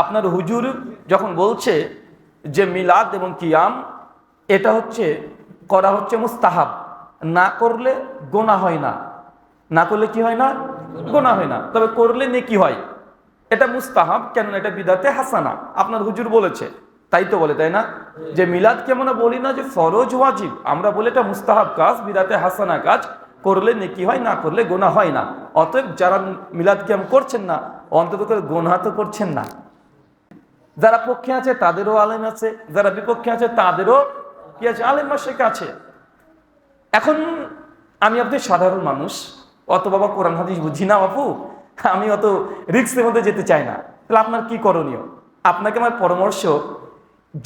আপনার হুজুর যখন বলছে যে মিলাদ এবং কিয়াম, এটা হচ্ছে, করা হচ্ছে মুস্তাহাব। না করলে গোনা হয় না। না করলে কি হয় না? গোনা হয় না। তবে করলে নেকি হয়। এটা মুস্তাহাব কেন এটা বিদাতে হাসানা। আপনার হুজুর বলেছে। তাই তো বলে, তাই না? যে মিলাদকে আমরা বলি না যে ফরজ ওয়াজিব। আমরা বলি এটা মুস্তাহাব কাজ, বিদাতে হাসানা কাজ। করলে নেকি হয়, না করলে গোনা হয় না। অতএব যারা মিলাদ কিয়াম করছেন না, অন্তত করে গোনা তো করছেন না। যারা পক্ষে আছে, তাদেরও আলেম আছে। যারা বিপক্ষে আছে, তাদেরও কি আছে? আলেম মাসেক আছে এখন আমি আপনি সাধারণ মানুষ। অত বাবা কোরআন হাদিস বুঝি না বাপু? আমি অত রিক্সের মধ্যে যেতে চাই না। তাহলে আপনার কি করণীয়? আপনাকে আমার পরামর্শ,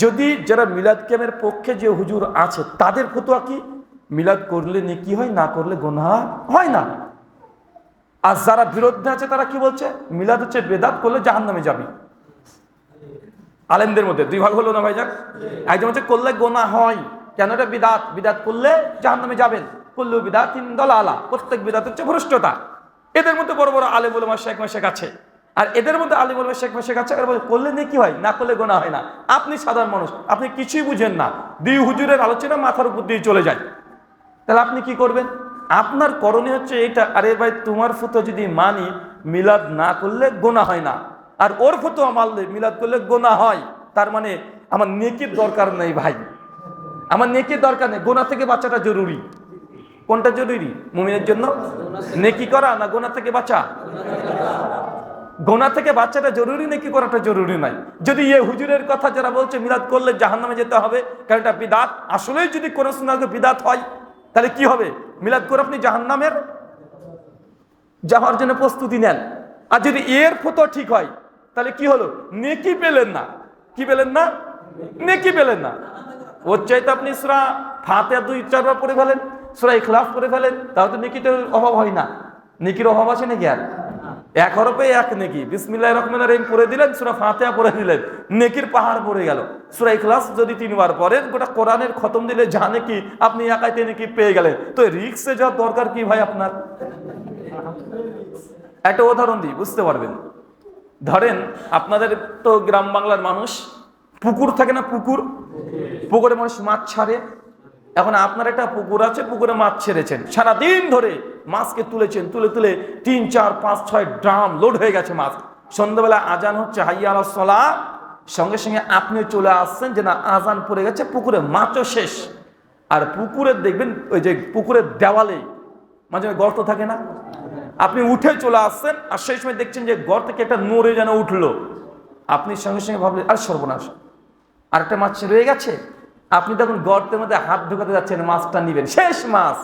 যদি যারা মিলাদ ক্যামের পক্ষে যে হুজুর আছে, তাদের ফতোয়া কি? মিলাদ করলে নেকি হয়, না করলে গোনা হয় না। আর যারা বিরুদ্ধে আছে, তারা কি বলছে? মিলাদ হচ্ছে বেদাত করলে জাহান নামে যাবি। আলেমদের মধ্যে। দুই ভাগ হলো না ভাই ভাইজান? একজন হচ্ছে, করলে গোনা হয়। কেন? এটা বিদাত। বিদাত করলে জাহান নামে যাবেন। করলেও বিদাত তিন দল আলা প্রত্যেক বিদাত হচ্ছে ভ্রষ্টতা। এদের মধ্যে বড় বড় আলেম বলে শেখ মাসেক আছে। আর এদের মধ্যে আলিম বলবে শেখ মাসেক আছে, আর বলে, করলে নাকি হয়? না করলে গোনা হয় না। আপনি সাধারণ মানুষ, আপনি কিছুই বুঝেন না। দুই হুজুরের আলোচনা মাথার উপর দিয়ে চলে যায়। তাহলে আপনি কি করবেন? আপনার করণীয় হচ্ছে এইটা, আরে ভাই, তোমার ফুতো যদি মানি, মিলাদ না করলে গোনা হয় না। আর ওর ফটো মানলে মিলাদ করলে গোনা হয়। তার মানে আমার নেকির দরকার নেই ভাই। আমার নেকির দরকার নেই। গোনা থেকে বাচ্চাটা জরুরি। কোনটা জরুরি? মুমিনের জন্য? নেকি করা না গোনা থেকে বাঁচা? গোনা থেকে বাচ্চাটা জরুরি, নাকি করাটা জরুরি নাই। যদি এ হুজুরের কথা যারা বলছে, মিলাদ করলে জাহান্নামে যেতে হবে। কারণ এটা বিদাত। আসলেই যদি কোনো সুনাকে বিদাত হয়, তাহলে কি হবে? মিলাদ করে আপনি জাহান্নামের যাওয়ার জন্য প্রস্তুতি নেন। আর যদি এর ফটো ঠিক হয় তাহলে কি হলো? নেকি পেলেন না। কি পেলেন না? নেকি পেলেন না। ওর চাইতে আপনি সুরা ফাতে দুই চারবার পড়ে ফেলেন, সুরা ইখলাফ করে ফেলেন তাও তো নেকিটার অভাব হয় না। নেকির অভাব আছে নাকি আর? এক হরফে এক নেকি। বিসমিল্লাহ রহমান রহিম পড়ে দিলেন, সুরা ফাতেহা পড়ে দিলেন। নেকির পাহাড় পড়ে গেল। সুরা ইখলাস যদি তিনবার পড়েন, গোটা কোরআনের খতম দিলে জানে কি আপনি একাইতে নেকি পেয়ে গেলেন। তো রিক্সে যাওয়ার দরকার কি ভাই আপনার? একটা উদাহরণ দিই, বুঝতে পারবেন? ধরেন আপনাদের তো গ্রাম বাংলার মানুষ, পুকুর থাকে না পুকুর? পুকুরে মানুষ মাছ ছাড়ে। এখন আপনার একটা পুকুর আছে, পুকুরে মাছ ছেড়েছেন। সারাদিন ধরে মাছকে তুলেছেন, তুলে তুলে তিন, চার, পাঁচ, ছয় ড্রাম লোড হয়ে গেছে মাছ। সন্ধ্যাবেলা আজান হচ্ছে, হাইয়া সলা। সঙ্গে সঙ্গে আপনি চলে আসছেন যে না, আজান পড়ে গেছে, পুকুরে মাছও শেষ। আর পুকুরের দেখবেন ওই যে পুকুরের দেওয়ালে মাঝে গর্ত থাকে না? আপনি উঠে চলে আসছেন, আর সেই সময় দেখছেন যে গর্ত থেকে একটা নড়ে যেন উঠল। আপনি সঙ্গে সঙ্গে ভাবলেন, আর সর্বনাশ, আরেকটা মাছ রয়ে গেছে? আপনি তখন গর্তের মধ্যে হাত ঢুকাতে যাচ্ছেন, মাছটা নিবেন, শেষ মাছ।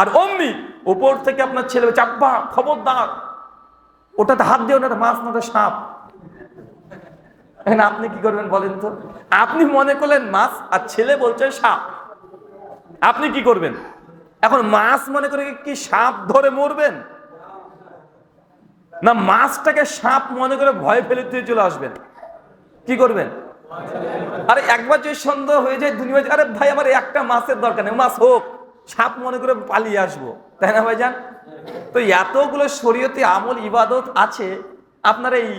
আর অমনি উপর থেকে আপনার ছেলে আব্বা, খবরদার। ওটাতে হাত দিয়ে ওটা মাছ না সাপ। এখন আপনি কি করবেন বলেন তো? আপনি মনে করলেন মাছ আর ছেলে বলছে সাপ। আপনি কি করবেন? এখন মাছ মনে করে কি সাপ ধরে মরবেন? না, মাছটাকে সাপ মনে করে ভয় ফেলে দিয়ে চলে আসবেন। কি করবেন? আরে একবার যদি সন্দেহ হয়ে যায় দুনিয়া আরে ভাই, আমার একটা মাছের দরকার নেই, মাছ হোক। সাপ মনে করে পালিয়ে আসব। তাই না ভাই যান তো এতগুলো শরীয়তে আমল ইবাদত আছে। আপনার এই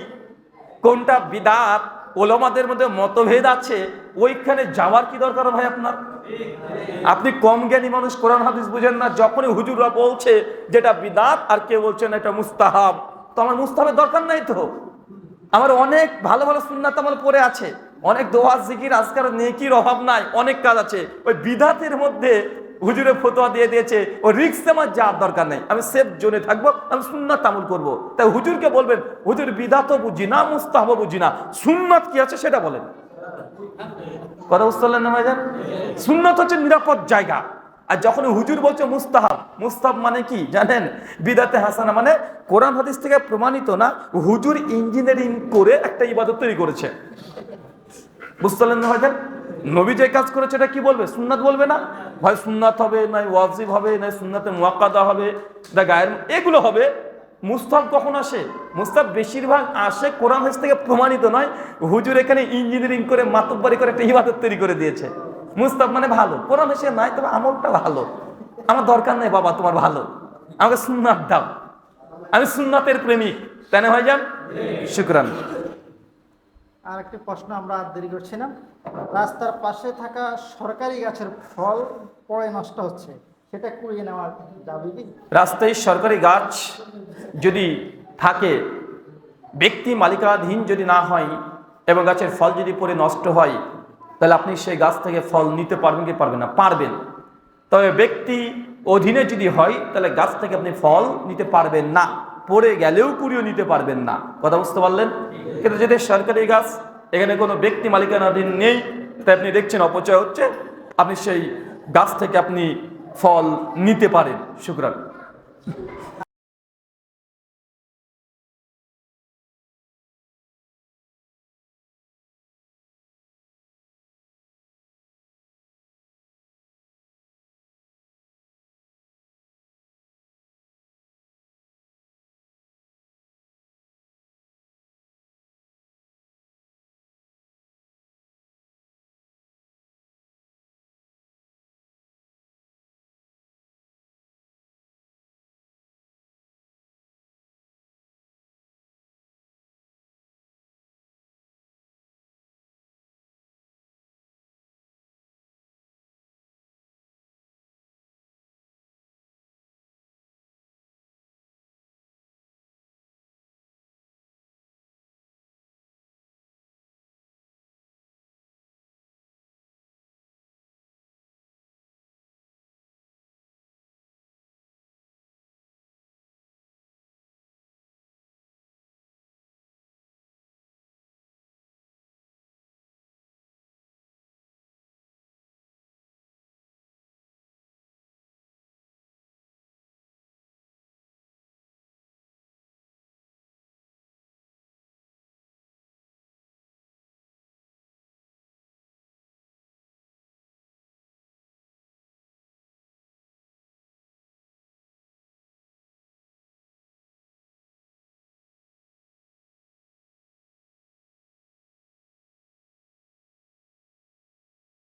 কোনটা বিদাত? ওলমাদের মধ্যে মতভেদ আছে, ওইখানে যাওয়ার কি দরকার ভাই আপনার? আপনি কম জ্ঞানী মানুষ, কোরআন, হাদিস বুঝেন না, যখনই হুজুররা বলছে যেটা বিদাত আর কে বলছেন এটা মুস্তাহাব। তো আমার মুস্তাহাবের দরকার নাই তো। আমার অনেক ভালো ভালো সুন্নাত আমল পড়ে আছে। অনেক দোয়া, জিকির আজকাল নেকির অভাব নাই, অনেক কাজ আছে। ওই বিধাতের মধ্যে হুজুরে ফতোয়া দিয়ে দিয়েছে, ও রিক্স আমার যাওয়ার দরকার নেই। আমি সেফ জোনে থাকব, আমি সুন্নাত আমল করব। তাই হুজুরকে বলবেন, হুজুর বিধাতও বুঝি না, মুস্তাহব বুঝি না, সুন্নাত কি আছে সেটা বলেন। কথা বুঝতে পারলেন না ভাইজান? সুন্নাত হচ্ছে নিরাপদ জায়গা। আর যখন হুজুর বলছে মুস্তাহাব মুস্তাহাব মানে কি জানেন? বিদাতে হাসানা মানে কোরআন হাদিস থেকে প্রমাণিত না, হুজুর ইঞ্জিনিয়ারিং করে একটা ইবাদত তৈরি করেছে। বুঝতে পারলেন না ভাইজান? নবী যে কাজ করেছে এটা কি বলবে? সুন্নাত বলবে না? হয় সুন্নাত হবে নাই ওয়াজিব হবে নাই সুন্নাতে মোয়াক্কাদা হবে দা গায়ের এগুলো হবে। মুস্তাব কখন আসে? মুস্তাব বেশিরভাগ আসে কোরআন হাদিস থেকে প্রমাণিত নয়। হুজুর এখানে ইঞ্জিনিয়ারিং করে মাতব্বারি করে একটা ইবাদত তৈরি করে দিয়েছে। মুস্তাব মানে ভালো। কোরআন এসে নাই তবে আমলটা ভালো। আমার দরকার নেই বাবা তোমার ভালো। আমাকে সুন্নাত দাও। আমি সুন্নাতের প্রেমিক। তাই না হয়ে যান শুক্রান। আর একটি প্রশ্ন আমরা আর দেরি করছি না। রাস্তার পাশে থাকা সরকারি গাছের ফল পড়ে নষ্ট হচ্ছে, সেটা কুড়িয়ে নেওয়া যাবে কি? রাস্তায় সরকারি গাছ যদি থাকে, ব্যক্তি মালিকাধীন যদি না হয় এবং গাছের ফল যদি পরে নষ্ট হয়, তাহলে আপনি সেই গাছ থেকে ফল নিতে পারবেন কি পারবেন না? পারবেন। তবে ব্যক্তি অধীনে যদি হয়, তাহলে গাছ থেকে আপনি ফল নিতে পারবেন না। পড়ে গেলেও কুড়িও নিতে পারবেন না। কথা বুঝতে পারলেন? কিন্তু যদি সরকারি গাছ, এখানে কোনো ব্যক্তি মালিকানাধীন নেই তাই আপনি দেখছেন অপচয় হচ্ছে, আপনি সেই গাছ থেকে আপনি ফল নিতে পারেন। শুক্রান।